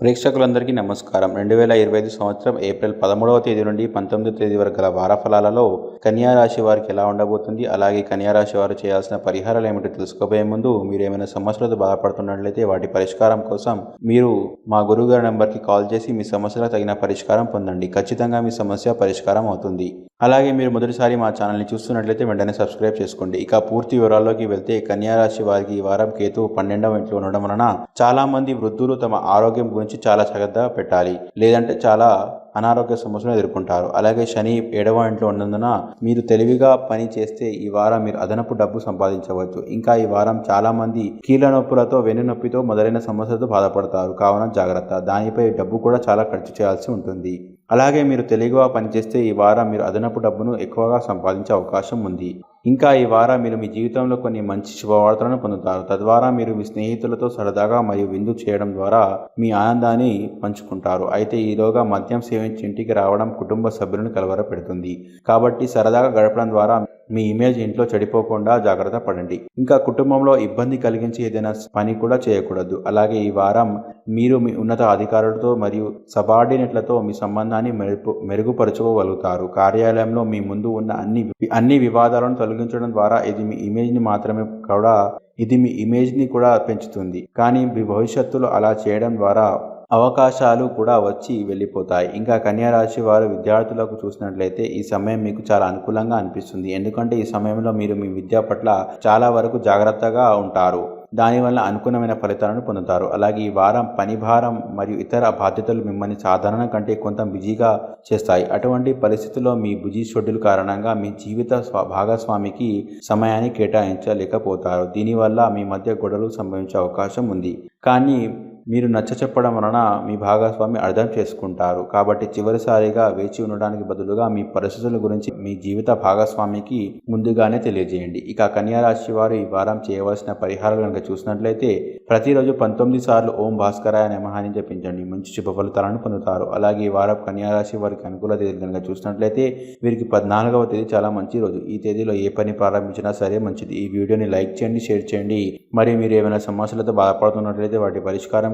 ప్రేక్షకులందరికీ నమస్కారం. రెండు వేల ఇరవై ఐదు సంవత్సరం ఏప్రిల్ పదమూడవ తేదీ నుండి పంతొమ్మిదవ తేదీ వరకు గల వారఫలాలలో కన్యా రాశి వారికి ఎలా ఉండబోతుంది? అలాగే కన్యా రాశి వారు చేయాల్సిన పరిహారాలు ఏమిటో తెలుసుకోబోయే ముందు మీరు ఏమైనా సమస్యలతో బాధపడుతున్నట్లయితే వాటి పరిష్కారం కోసం మీరు మా గురువుగారి నెంబర్కి కాల్ చేసి మీ సమస్యలకు తగిన పరిష్కారం పొందండి. ఖచ్చితంగా మీ సమస్య పరిష్కారం అవుతుంది. అలాగే మీరు మొదటిసారి మా ఛానల్ని చూస్తున్నట్లయితే వెంటనే సబ్స్క్రైబ్ చేసుకోండి. ఇక పూర్తి వివరాల్లోకి వెళ్తే కన్యా రాశి వారికి ఈ వారం కేతు పన్నెండవ ఇంట్లో ఉండడం వలన చాలా మంది వృద్ధులు తమ ఆరోగ్యం గురించి చాలా శ్రద్ధ పెట్టాలి. లేదంటే చాలా అనారోగ్య సమస్యలను ఎదుర్కొంటారు. అలాగే శని ఏడవ ఇంట్లో ఉన్నందున మీరు తెలివిగా పని చేస్తే ఈ వారం మీరు అదనపు డబ్బు సంపాదించవచ్చు. ఇంకా ఈ వారం చాలా మంది కీళ్ళ నొప్పులతో వెన్ను నొప్పితో మొదలైన సమస్యలతో బాధపడతారు. కావున జాగ్రత్త. దానిపై డబ్బు కూడా చాలా ఖర్చు చేయాల్సి ఉంటుంది. అలాగే మీరు తెలివిగా పనిచేస్తే ఈ వారం మీరు అదనపు డబ్బును ఎక్కువగా సంపాదించే అవకాశం ఉంది. ఇంకా ఈ వారం మీరు మీ జీవితంలో కొన్ని మంచి శుభవార్తలను పొందుతారు. తద్వారా మీరు మీ స్నేహితులతో సరదాగా మరియు విందు చేయడం ద్వారా మీ ఆనందాన్ని పంచుకుంటారు. అయితే ఈలోగా మద్యం సేవించి ఇంటికి రావడం కుటుంబ సభ్యులను కలవరపెడుతుంది. కాబట్టి సరదాగా గడపడం ద్వారా మీ ఇమేజ్ ఇంట్లో చెడిపోకుండా జాగ్రత్త పడండి. ఇంకా కుటుంబంలో ఇబ్బంది కలిగించి ఏదైనా పని కూడా చేయకూడదు. అలాగే ఈ వారం మీరు మీ ఉన్నత అధికారులతో మరియు సబార్డినేట్లతో మీ సంబంధాన్ని మెరుపు మెరుగుపరుచుకోగలుగుతారు. కార్యాలయంలో మీ ముందు ఉన్న అన్ని అన్ని వివాదాలను తొలగించడం ద్వారా ఇది మీ ఇమేజ్ని మాత్రమే కూడా ఇది మీ ఇమేజ్ని కూడా పెంచుతుంది. కానీ మీ భవిష్యత్తులో అలా చేయడం ద్వారా అవకాశాలు కూడా వచ్చి వెళ్ళిపోతాయి. ఇంకా కన్యారాశి వారు విద్యార్థులకు చూసినట్లయితే ఈ సమయం మీకు చాలా అనుకూలంగా అనిపిస్తుంది. ఎందుకంటే ఈ సమయంలో మీరు మీ విద్య పట్ల చాలా వరకు జాగ్రత్తగా ఉంటారు. దానివల్ల అనుకూలమైన ఫలితాలను పొందుతారు. అలాగే ఈ వారం పని భారం మరియు ఇతర బాధ్యతలు మిమ్మల్ని సాధారణ కంటే కొంత బిజీగా చేస్తాయి. అటువంటి పరిస్థితుల్లో మీ బిజీ షెడ్యూల్ కారణంగా మీ జీవిత స్వ భాగస్వామికి సమయాన్ని కేటాయించలేకపోతారు. దీనివల్ల మీ మధ్య గొడవలు సంభవించే అవకాశం ఉంది. కానీ మీరు నచ్చ చెప్పడం వలన మీ భాగస్వామి అర్థం చేసుకుంటారు. కాబట్టి చివరిసారిగా వేచి ఉండడానికి బదులుగా మీ పరిస్థితుల గురించి మీ జీవిత భాగస్వామికి ముందుగానే తెలియజేయండి. ఇక కన్యారాశి వారు ఈ వారం చేయవలసిన పరిహారాలు కనుక చూసినట్లయితే ప్రతిరోజు పంతొమ్మిది సార్లు ఓం భాస్కరాయ నమహాని జపించండి. మంచి శుభ ఫలితాలను పొందుతారు. అలాగే ఈ వారం కన్యారాశి వారికి అనుకూల తేదీలు కనుక చూసినట్లయితే వీరికి పద్నాలుగవ తేదీ చాలా మంచి రోజు. ఈ తేదీలో ఏ పని ప్రారంభించినా సరే మంచిది. ఈ వీడియోని లైక్ చేయండి షేర్ చేయండి. మరియు మీరు ఏమైనా సమస్యలతో బాధపడుతున్నట్లయితే వాటి పరిష్కారం